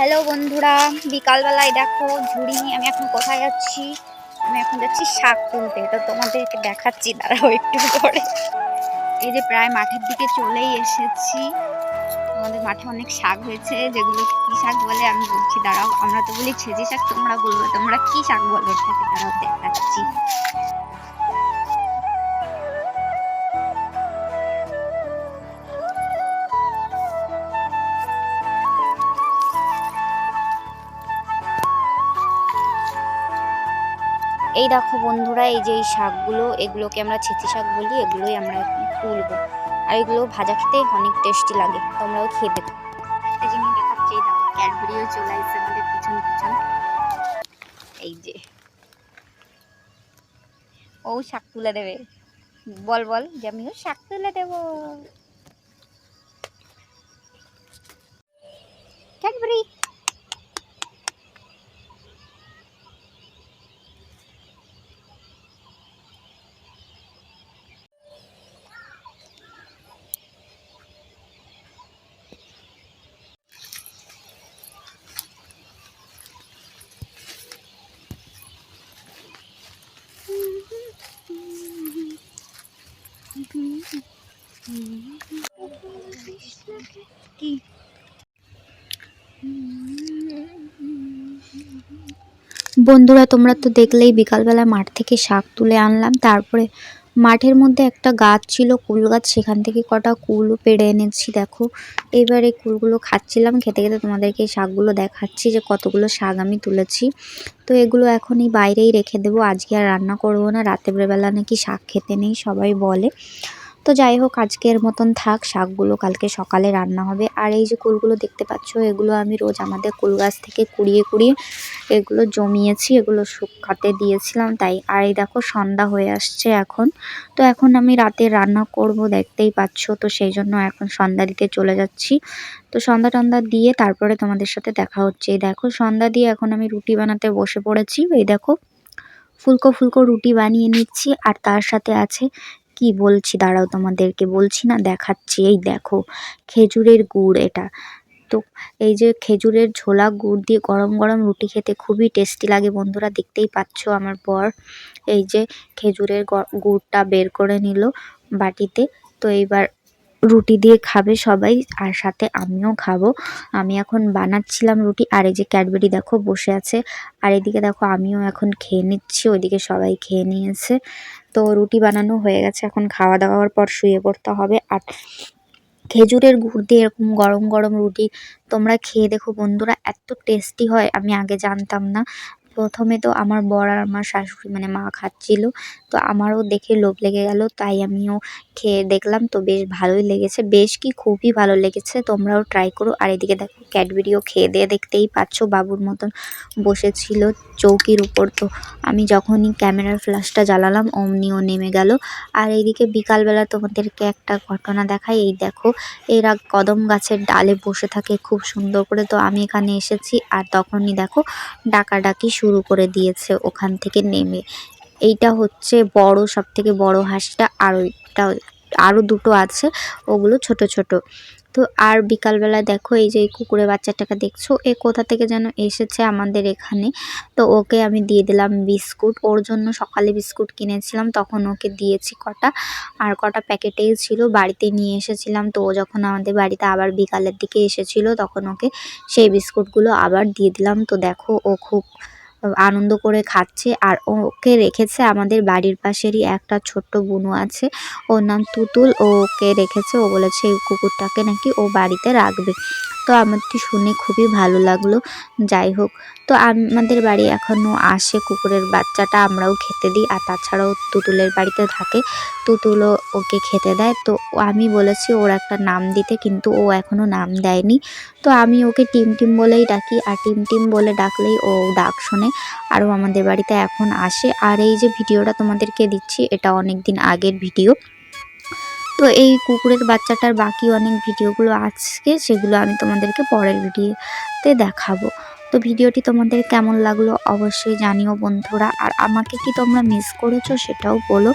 Hello বন্ধুরা, বিকালবেলায় দেখো ঝুড়ি নিয়ে আমি এখন কোথায় যাচ্ছি? আমি এখন যাচ্ছি শাক তুলতে। তো তোমাদেরকে দেখাচ্ছি, দাঁড়াও একটু পরে। এই যে প্রায় মাঠের দিকে চলেই এসেছি। আমাদের মাঠে অনেক শাক হয়েছে, যেগুলো কি শাক বলে আমি বলছি, দাঁড়াও। আমরা তো বলি ছেঁচে শাক, তোমরা বলব। তোমরা কি শাক বলো ওটাকে দাঁড়াও দেখাচ্ছি। এই দেখো বন্ধুরা, এই যে এই শাকগুলো, এগুলোকে আমরা ছেঁচি শাক বলি, এগুলোই আমরা তুলবো। আর এগুলো ভাজা খেতে অনেক টেস্টি লাগে, তোমরাও খেয়ে আসছে আমাদের এই যে। ও শাক তুলে দেবে। বল বল, যে আমিও শাক তুলে দেবো। কি? বন্ধুরা, তোমরা তো দেখলেই বিকালবেলা মাঠ থেকে শাক তুলে আনলাম। তারপরে মাঠের মধ্যে একটা গাছ ছিল, কুল গাছ। সেখান থেকে কটা কুলও পেড়ে এনেছি, দেখো। এবার এই কুলগুলো খাচ্ছিলাম। খেতে খেতে তোমাদেরকে এই শাকগুলো দেখাচ্ছি যে কতগুলো শাক আমি তুলেছি। তো এগুলো এখন এই বাইরেই রেখে দেবো। আজকে আর রান্না করব না। রাতের বেলা নাকি শাক খেতে নেই, সবাই বলে। তো যাই হোক, আজকের মতন থাক। শাকগুলো কালকে সকালে রান্না হবে। আর এই যে কুলগুলো দেখতে পাচ্ছ, এগুলো আমি রোজ আমাদের কুল গাছ থেকে কুড়িয়ে কুড়িয়ে এগুলো জমিয়েছি, এগুলো শুকাতে দিয়েছিলাম তাই। আর এই দেখো, সন্ধ্যা হয়ে আসছে এখন। তো এখন আমি রাতে রান্না করব, দেখতেই পাচ্ছ। তো সেই জন্য এখন সন্ধ্যা দিতে চলে যাচ্ছি। তো সন্ধ্যা টন্ধা দিয়ে তারপরে তোমাদের সাথে দেখা হচ্ছে। এই দেখো, সন্ধ্যা দিয়ে এখন আমি রুটি বানাতে বসে পড়েছি। এই দেখো, ফুলকো ফুলকো রুটি বানিয়ে নিচ্ছি। আর তার সাথে আছে কি বলছি? দাঁড়াও তোমাদেরকে বলছি না, দেখাচ্ছি। এই দেখো, খেজুরের গুড় এটা। তো এই যে খেজুরের ঝোলা গুড় দিয়ে গরম গরম রুটি খেতে খুবই টেস্টি লাগে, বন্ধুরা দেখতেই পাচ্ছ আমার বর। এই যে খেজুরের গুড়টা বের করে নিল বাটিতে। তো এইবার রুটি দিয়ে খাবে সবাই, আর সাথে আমিও খাব। আমি এখন বানাচ্ছিলাম রুটি, আর এই যে ক্যাডবেরি দেখো বসে আছে। আর এদিকে দেখো আমিও এখন খেয়ে নিচ্ছি, ওইদিকে সবাই খেয়ে নিয়েছে। তো রুটি বানানো হয়ে গেছে, এখন খাওয়া দাওয়ার পর শুয়ে পড়তে হবে। আর খেজুরের গুড় দিয়ে এরকম গরম গরম রুটি তোমরা খেয়ে দেখো বন্ধুরা, এত টেস্টি হয়, আমি আগে জানতাম না। প্রথমে তো আমার বর আর আমার শাশুড়ি মানে মা খাচ্ছিল, তো আমারও দেখে লোভ লেগে গেল, তাই আমিও খেয়ে দেখলাম, তো বেশ ভালোই লেগেছে, বেশ কি খুবই ভালো লেগেছে, তোমরাও ট্রাই করো, আর এদিকে দেখো ক্যাডবেরিও খেয়ে দিয়ে দেখতেই পাচ্ছ, বাবুর মতন বসেছিল চৌকির উপর, তো আমি যখনই ক্যামেরার ফ্ল্যাশটা জ্বালালাম, অমনিও নেমে গেল, আর এইদিকে বিকালবেলা তোমাদেরকে একটা ঘটনা দেখাই, এই দেখো, এরা কদম গাছের ডালে বসে থাকে খুব সুন্দর করে, তো আমি এখানে এসেছি, আর তখনই দেখো ডাকাডাকি শুরু করে দিয়েছে ওখান থেকে নেমে। এইটা হচ্ছে বড় সব থেকে বড় হাঁসটা। আর ওইটা আরও দুটো আছে, ওগুলো ছোট ছোট। তো আর বিকালবেলা দেখো এই যে এই কুকুরের বাচ্চাটাকে দেখছ? এ কোথা থেকে যেন এসেছে আমাদের এখানে। তো ওকে আমি দিয়ে দিলাম বিস্কুট। ওর জন্য সকালে বিস্কুট কিনেছিলাম, তখন ওকে দিয়েছি কটা। আর কটা প্যাকেটেই ছিল, বাড়িতে নিয়ে এসেছিলাম। তো ও যখন আমাদের বাড়িতে আবার বিকালের দিকে এসেছিল, তখন ওকে সেই বিস্কুটগুলো আবার দিয়ে দিলাম। তো দেখো ও খুব আনন্দ করে খাচ্ছে। আর ওকে রেখেছে আমাদের বাড়ির পাশেরই একটা ছোট্ট বুনু আছে। ওর নাম তুতুল। ওকে রেখেছে। ও বলেছে, এই কুকুরটাকে নাকি ও বাড়িতে রাখবে। তো আমারটি শুনে খুবই ভালো লাগল। যাই হোক, তো আমাদের বাড়ি এখনও আসে কুকুরের বাচ্চাটা, আমরাও খেতে দিই। আর তাছাড়াও তুতুলের বাড়িতে থাকে। তুতুলও ওকে খেতে দেয়। তো আমি বলেছি ওর একটা নাম দিতে, কিন্তু ও এখনও নাম দেয়নি। তো আমি ওকে টিম টিম বলেই ডাকি। আর টিম টিম বলে ডাকলেই ও ডাক শোনে। আরও আমাদের বাড়িতে এখন আসে। আর এই যে ভিডিওটা তোমাদেরকে দিচ্ছি, এটা অনেক দিন আগের ভিডিও। তো এই কুকুরের বাচ্চাটার বাকি অনেক ভিডিওগুলো আজকে, সেগুলো আমি তোমাদেরকে পরের ভিডিওতে দেখাবো। তো ভিডিওটি তোমাদের কেমন লাগল অবশ্যই জানিও বন্ধুরা। আর আমাকে কি তোমরা মিস করেছ সেটাও বলো।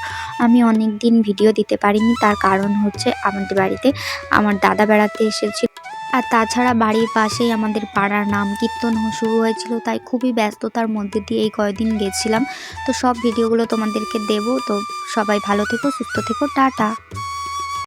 আমি অনেক দিন ভিডিও দিতে পারিনি, তার কারণ হচ্ছে আমাদের বাড়িতে আমার দাদা বেড়াতে এসেছিল। আর তাছাড়া বাড়ির পাশেই আমাদের পাড়ার নাম কীর্তন শুরু হয়েছিল, তাই খুবই ব্যস্ততার মধ্যে দিয়ে এই কয়দিন গেছিলাম। তো সব ভিডিওগুলো তোমাদেরকে দেবো। তো সবাই ভালো থেকো, সুস্থ থেকো, টাটা।